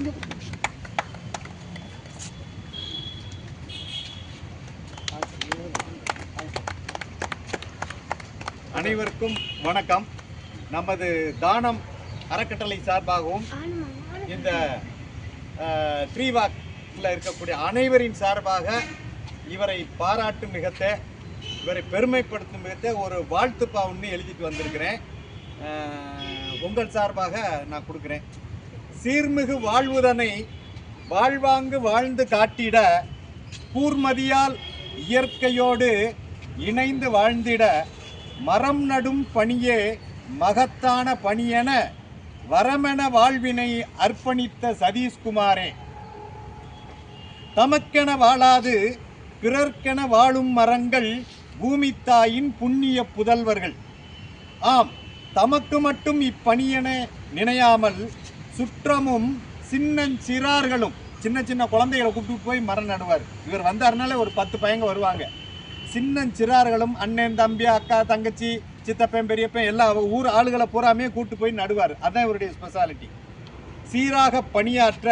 வந்து அனைவருக்கும் வணக்கம். நமது தானம் அறக்கட்டளை சார்பாகவும் இந்த ட்ரீவாக்கில் இருக்கக்கூடிய அனைவரின் சார்பாக இவரை பாராட்டும் மிகத்த இவரை பெருமைப்படுத்தும் மிகத்த ஒரு வாழ்த்துப்பா ஒன்று எழுதிட்டு வந்திருக்கிறேன். உங்கள் சார்பாக நான் கொடுக்குறேன். சீர்மிகு வாழ்வுதனை வாழ்வாங்கு வாழ்ந்து காட்டிட கூர்மதியால் இயற்கையோடு இணைந்து வாழ்ந்திட மரம் நடும் பணியே மகத்தான பணியென வரமென வாழ்வினை அர்ப்பணித்த சதீஷ்குமாரே. தமக்கென வாழாது பிறர்க்கென வாழும் மரங்கள் பூமித்தாயின் புண்ணிய புதல்வர்கள். ஆம் தமக்கு மட்டும் இப்பணியென நினையாமல் சுற்றமும் சின்னஞ்சிறார்களும் சின்ன சின்ன குழந்தைகளை கூப்பிட்டு போய் மரம் நடுவார். இவர் வந்தாருனாலே ஒரு பத்து பையங்க வருவாங்க. சின்னஞ்சிறார்களும் அண்ணன் தம்பி அக்கா தங்கச்சி சித்தப்பன் பெரியப்பன் எல்லா ஊர் ஆளுகளை பூராமே கூப்பிட்டு போய் நடுவார். அதுதான் இவருடைய ஸ்பெஷாலிட்டி சீராக பணியாற்ற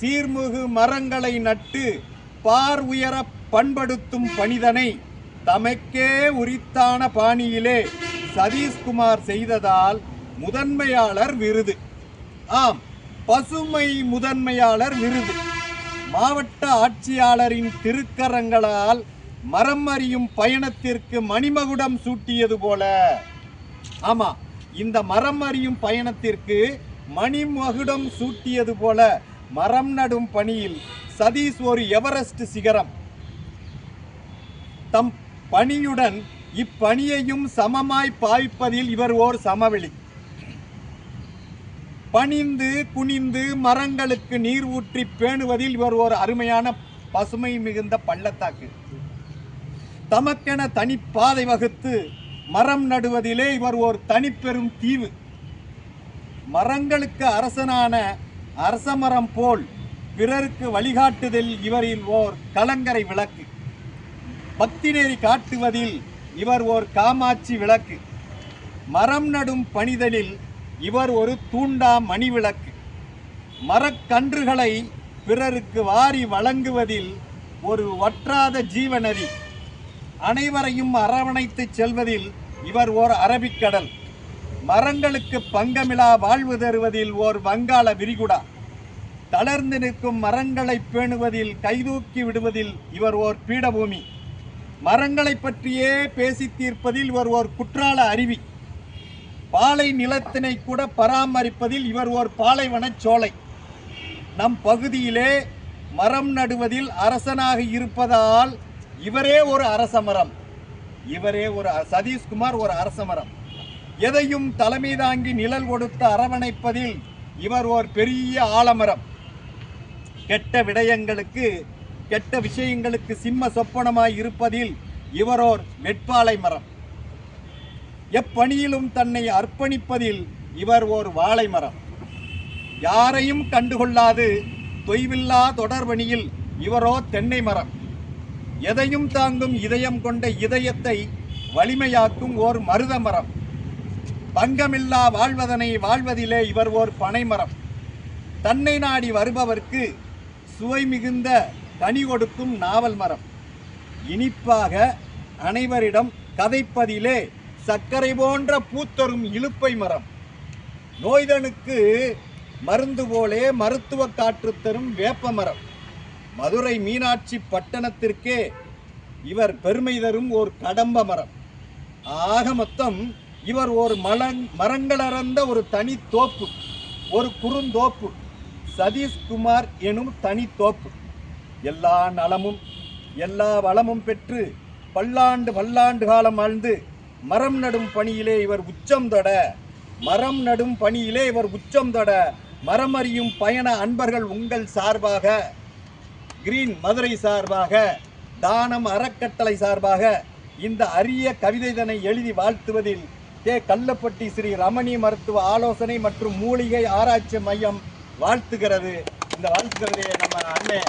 சீர்மிகு மரங்களை நட்டு பார் உயர பண்படுத்தும் பணிதனை தமக்கே உரித்தான பாணியிலே சதீஷ்குமார் செய்ததால் முதன்மையாளர் விருது. ஆம் பசுமை முதன்மையாளர் விருது. மாவட்ட ஆட்சியாளரின் திருக்கரங்களால் மரம் அறியும் பயணத்திற்கு மணிமகுடம் சூட்டியது போல. ஆமா இந்த மரம் அறியும் பயணத்திற்கு மணிமகுடம் சூட்டியது போல மரம் நடும் பணியில் சதீஷ் ஒரு எவரெஸ்ட் சிகரம். தம் பணியுடன் இப்பணியையும் சமமாய் பாய்ப்பதில் இவர் ஓர் சமவெளி. பணிந்து குனிந்து மரங்களுக்கு நீர் ஊற்றி பேணுவதில் இவர் ஒரு அருமையான பசுமை மிகுந்த பள்ளத்தாக்கு. தமக்கென தனிப்பாதை வகுத்து மரம் நடுவதிலே இவர் ஒரு தனிப்பெரும் தீவு. மரங்களுக்கு அரசனான அரசமரம் போல் பிறருக்கு வழிகாட்டுதல் இவரின் ஓர் கலங்கரை விளக்கு. பக்திநெறி காட்டுவதில் இவர் ஓர் காமாட்சி விளக்கு. மரம் நடும் பணிதலில் இவர் ஒரு தூண்டா மணிவிளக்கு. மரக்கன்றுகளை பிறருக்கு வாரி வழங்குவதில் ஒரு வற்றாத ஜீவநதி. அனைவரையும் அரவணைத்து செல்வதில் இவர் ஓர் அரபிக்கடல். மரங்களுக்கு பங்கமிழா வாழ்வு தருவதில் ஓர் வங்காள விரிகுடா. தளர்ந்து நிற்கும் மரங்களை பேணுவதில் கைதூக்கி விடுவதில் இவர் ஓர் பீடபூமி. மரங்களை பற்றியே பேசி தீர்ப்பதில் இவர் ஓர் குற்றால அருவி. பாலை நிலத்தினை கூட பராமரிப்பதில் இவர் ஓர் பாலைவன சோலை. நம் பகுதியிலே மரம் நடுவதில் அரசனாக இருப்பதால் இவரே ஒரு அரச மரம். இவரே ஒரு சதீஷ்குமார் ஒரு அரச மரம். எதையும் தலைமை தாங்கி நிழல் கொடுத்து அரவணைப்பதில் இவர் ஓர் பெரிய ஆலமரம். கெட்ட விடயங்களுக்கு கெட்ட விஷயங்களுக்கு சிம்ம சொப்பனமாய் இருப்பதில் இவரோர் வெட்பாலை மரம். எப்பணியிலும் தன்னை அர்ப்பணிப்பதில் இவர் ஓர் வாழை மரம் யாரையும் கண்டுகொள்ளாது தொய்வில்லா தொடர்பணியில் இவரோ தென்னை மரம் எதையும் தாங்கும் இதயம் கொண்ட இதயத்தை வலிமையாக்கும் ஓர் மருத மரம் பங்கமில்லா வாழ்வதனை வாழ்வதிலே இவர் ஓர் பனைமரம். தன்னை நாடி வருபவர்க்கு சுவை மிகுந்த கனி கொடுக்கும் நாவல் மரம் இனிப்பாக அனைவரிடம் கதைப்பதிலே சர்க்கரை போன்ற பூத்தரும் இழுப்பை மரம். நோய்தனுக்கு மருந்து போலே மருத்துவ காற்று தரும் வேப்ப மரம். மதுரை மீனாட்சி பட்டணத்திற்கே இவர் பெருமை தரும் ஒரு கடம்ப மரம். ஆக மொத்தம் இவர் ஒரு மலங் மரங்களறந்த ஒரு தனி தோப்பு ஒரு குறுந்தோப்பு. சதீஷ்குமார் எனும் தனி தோப்பு. எல்லா நலமும் எல்லா வளமும் பெற்று பல்லாண்டு பல்லாண்டு காலம் ஆழ்ந்து மரம் நடும் பணியிலே இவர் உச்சம் தொட. மரம் நடும் பணியிலே இவர் உச்சம் தொட. மரம் அறியும் பயண அன்பர்கள் உங்கள் சார்பாக. கிரீன் மதுரை சார்பாக தானம் அறக்கட்டளை சார்பாக இந்த அரிய கவிதைதனை எழுதி வாழ்த்துவதில் தே கல்லப்பட்டி ஸ்ரீ ரமணி மருத்துவ ஆலோசனை மற்றும் மூலிகை ஆராய்ச்சி மையம் வாழ்த்துகிறது. இந்த வாழ்த்துகிறதையே நம்ம அண்ணன்